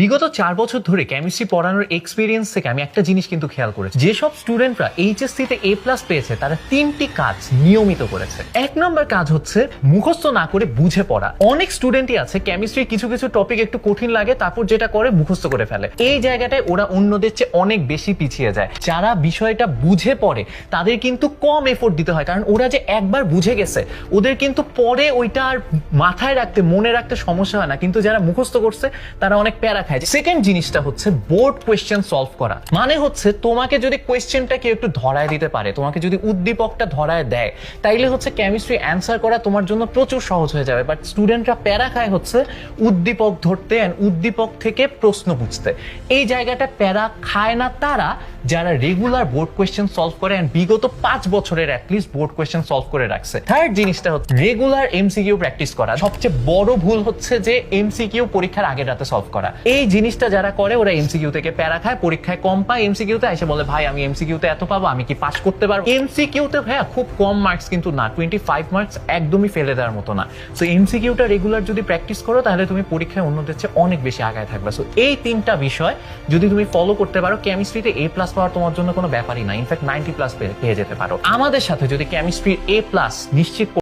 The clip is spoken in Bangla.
বিগত চার বছর ধরে কেমিস্ট্রি পড়ানোর এক্সপিরিয়েন্স থেকে আমি একটা জিনিস কিন্তু খেয়াল করেছি। যেসব স্টুডেন্টরা এইচএসসি তে এ প্লাস পেয়েছে, তারা তিনটি কাজ নিয়মিত করেছে। এক নম্বর কাজ হচ্ছে মুখস্থ না করে বুঝে পড়া। অনেক স্টুডেন্টই আছে কেমিস্ট্রির কিছু কিছু টপিক একটু কঠিন লাগে, তারপর যেটা করে মুখস্থ করে ফেলে। এই জায়গাটায় ওরা অন্যদের চেয়ে অনেক বেশি পিছিয়ে যায়। যারা বিষয়টা বুঝে পড়ে, তাদের কিন্তু কম এফোর্ট দিতে হয়। কারণ ওরা যে একবার বুঝে গেছে, ওদের কিন্তু পরে ওইটা আর মাথায় রাখতে, মনে রাখতে সমস্যা হয় না। কিন্তু যারা মুখস্থ করছে, তারা অনেক প্যারা খায় সেকেন্ড জিনিসটা হচ্ছে বোর্ড কোয়েশ্চেন সলভ করা। মানে হচ্ছে তোমাকে যদি কোয়েশ্চেনটা কেউ একটু ধরায় দিতে পারে, তোমাকে যদি উদ্দীপকটা ধরায় দেয়, তাইলে হচ্ছে কেমিস্ট্রি অ্যান্সার করা তোমার জন্য প্রচুর সহজ হয়ে যাবে। বাট স্টুডেন্টরা প্যারা খায় হচ্ছে উদ্দীপক ধরতে অ্যান্ড উদ্দীপক থেকে প্রশ্ন বুঝতে। এই জায়গাটা প্যারা খায় না তারা যারা রেগুলার বোর্ড কোয়েশ্চেন সলভ করে অ্যান্ড বিগত পাঁচ বছরের অ্যাটলিস্ট বোর্ড কোয়েশ্চেন সলভ করে রাখছে। থার্ড জিনিসটা হচ্ছে রেগুলার এমসিকিউ প্র্যাকটিস করা। সবচেয়ে বড় ভুল হচ্ছে যে এমসিকিউ পরীক্ষার আগের রাতে সলভ করা। এই জিনিসটা যারা করে, ওরা এমসিকিউ থেকে প্যারা খায়, পরীক্ষায় কম পায় এমসিকিউতে এসে বলে, ভাই, আমি এমসিকিউতে এত পাবো, আমি কি পাস করতে পারব? এমসিকিউতে হ্যাঁ খুব কম মার্কস কিন্তু না টোয়েন্টি ফাইভ মার্কস একদমই ফেলে দেওয়ার মতো না। সো এমসিকিউটা রেগুলার যদি প্র্যাকটিস করো, তাহলে তুমি পরীক্ষায় অন্যদের চেয়ে অনেক বেশি আগায় থাকবে। সো এই তিনটা বিষয় যদি তুমি ফলো করতে পারো কেমিস্ট্রিতে এ প্লাস পাওয়ার তোমার জন্য কোনো ব্যাপারই না। ইনফ্যাক্ট নাইনটি প্লাস পেয়ে যেতে পারো। আমাদের সাথে যদি কেমিস্ট্রির এ প্লাস নিশ্চিত